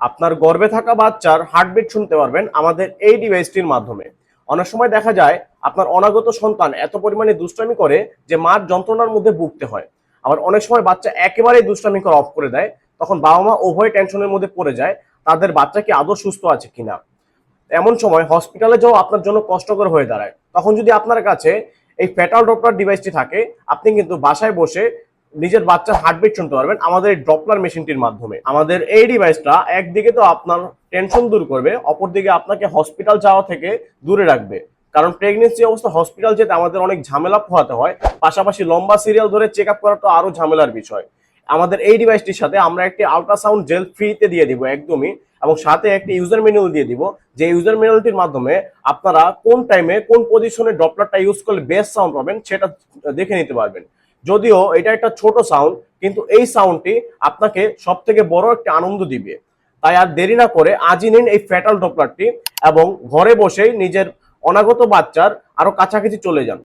আপনার গর্ভে থাকা বাচ্চার হার্টবিট শুনতে পারবেন আমাদের এই ডিভাইসটির মাধ্যমে। অনেক সময় দেখা যায়, আপনার অনাগত সন্তান এত পরিমাণে দুষ্টামি করে যে মার যন্ত্রণার মধ্যে ভুগতে হয়। আবার অনেক সময় বাচ্চা একেবারেই দুষ্টামি করে অফ করে দেয়, তখন বাবা মা উভয় টেনশনের মধ্যে পড়ে যায়, তাদের বাচ্চা কি আদৌ সুস্থ আছে কিনা? এমন সময় হসপিটালে যাওয়া আপনার জন্য কষ্টকর হয়ে দাঁড়ায়। তখন যদি আপনার কাছে এই ফেটাল ডপলার ডিভাইসটি থাকে, আপনি কিন্তু বাসায় বসে নিজের বাচ্চার হার্টবিট শুনতে পারবেন আমাদের ডপলার মেশিনটির মাধ্যমে। আমাদের এই ডিভাইসটা একদিকে তো আপনার টেনশন দূর করবে, অপরদিকে আপনাকে হসপিটাল যাওয়া থেকে দূরে রাখবে। কারণ প্রেগনেন্সি অবস্থা হসপিটাল যেতে আমাদের অনেক ঝামেলা পোহাতে হয়, পাশাপাশি লম্বা সিরিয়াল ধরে চেক আপ করা তো আরও ঝামেলার বিষয়। আমাদের এই ডিভাইসটির সাথে আমরা একটি আল্ট্রাসাউন্ড জেল ফ্রিতে দিয়ে দিব একদমই, এবং সাথে একটি ইউজার ম্যানুয়াল দিয়ে দিব, যে ইউজার ম্যানুয়ালটির মাধ্যমে আপনারা কোন টাইমে কোন পজিশনে ডপলারটা ইউজ করলে বেস্ট সাউন্ড পাবেন সেটা দেখে নিতে পারবেন। যদিও এটা একটা ছোট সাউন্ড কিন্তু এই সাউন্ডটি আপনাকে সব থেকে বড় একটা আনন্দ দিবে। তাই আর দেরি না করে আজই নিন এই ফ্যাটাল ডপলারটি এবং ঘরে বসেই নিজের অনাগত বাচ্চার আরও কাছাকাছি চলে যান।